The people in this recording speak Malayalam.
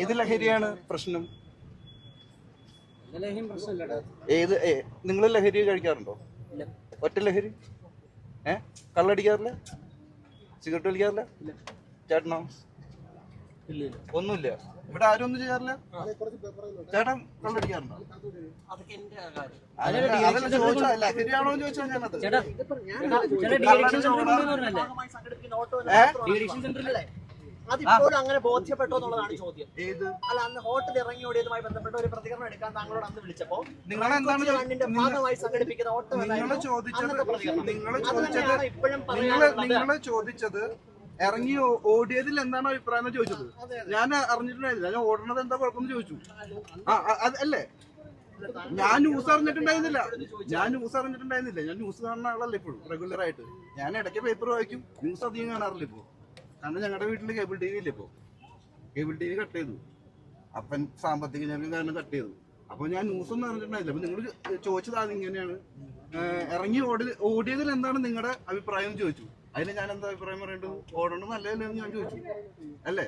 ഏത് ലഹരിയാണ് പ്രശ്നം? ഏത് നിങ്ങൾ ലഹരി കഴിക്കാറുണ്ടോ? ഒറ്റ ലഹരി? ഏ കള്ളടിക്കാറില്ല? സിഗരറ്റ് വലിക്കാറില്ല? ചേട്ടനോ? ഒന്നുമില്ല. ഇവിടെ ആരും ഒന്നും ചെയ്യാറില്ല? ചേട്ടൻ കള്ളടിക്കാറുണ്ടോ? അതല്ല ചോദിച്ചാ ലഹരിയാണോ ചോദിച്ചാൽ ഞാനത്. ഏ? അതിപ്പോഴും അങ്ങനെ ബോധ്യപ്പെട്ടോ എന്നുള്ളതാണ് ചോദ്യം. ഏത്? അല്ല അന്ന് ഹോട്ടൽ ഇറങ്ങി ഓടിയതുമായി ബന്ധപ്പെട്ട ഒരു പ്രതികരണം എടുക്കാൻ താങ്കളോട് അന്ന് വിളിച്ചപ്പോ കണ്ണിന്റെ ഭാഗമായി സംഘടിപ്പിക്കുന്ന ഹോട്ടൽ ചോദിച്ചത് ഇപ്പോഴും പറയാനുള്ളത്. ചോദിച്ചത് ഇറങ്ങി ഓടിയതിൽ എന്താണ് അഭിപ്രായം ചോദിച്ചത്? ഞാൻ അറിഞ്ഞിട്ടുണ്ടായിരുന്നില്ല ഞാൻ ഓടണത് എന്താ കുഴപ്പമെന്ന് ചോദിച്ചു. ആ അല്ലേ? ഞാൻ ന്യൂസ് അറിഞ്ഞിട്ടുണ്ടായിരുന്നില്ല. ഞാൻ ന്യൂസ് അറിഞ്ഞിട്ടുണ്ടായിരുന്നില്ല. ഞാൻ ന്യൂസ് കാണുന്ന ആളല്ല ഇപ്പോഴും റെഗുലർ ആയിട്ട്. ഞാൻ ഇടയ്ക്ക് പേപ്പർ വായിക്കും. ന്യൂസ് അധികം കാണാറില്ല ഇപ്പോൾ കാരണം ഞങ്ങളുടെ വീട്ടിൽ കേബിൾ ടി വി ഇല്ല ഇപ്പോൾ കേബിൾ ടി വി കട്ട് ചെയ്തു. അപ്പൻ സാമ്പത്തിക ഞങ്ങൾക്ക് കാരണം കട്ട് ചെയ്തു. അപ്പോൾ ഞാൻ ന്യൂസ് ഒന്നും അറിഞ്ഞിട്ടുണ്ടായില്ല. അപ്പോൾ നിങ്ങൾ ചോദിച്ചത് അത് ഇങ്ങനെയാണ്. ഇറങ്ങി ഓടി ഓടിയതിൽ എന്താണ് നിങ്ങളുടെ അഭിപ്രായം ചോദിച്ചു. അതിന് ഞാൻ എന്താ അഭിപ്രായം പറയേണ്ടത്? ഓടണം നല്ലതല്ലേ എന്ന് ഞാൻ ചോദിച്ചു. അല്ലേ?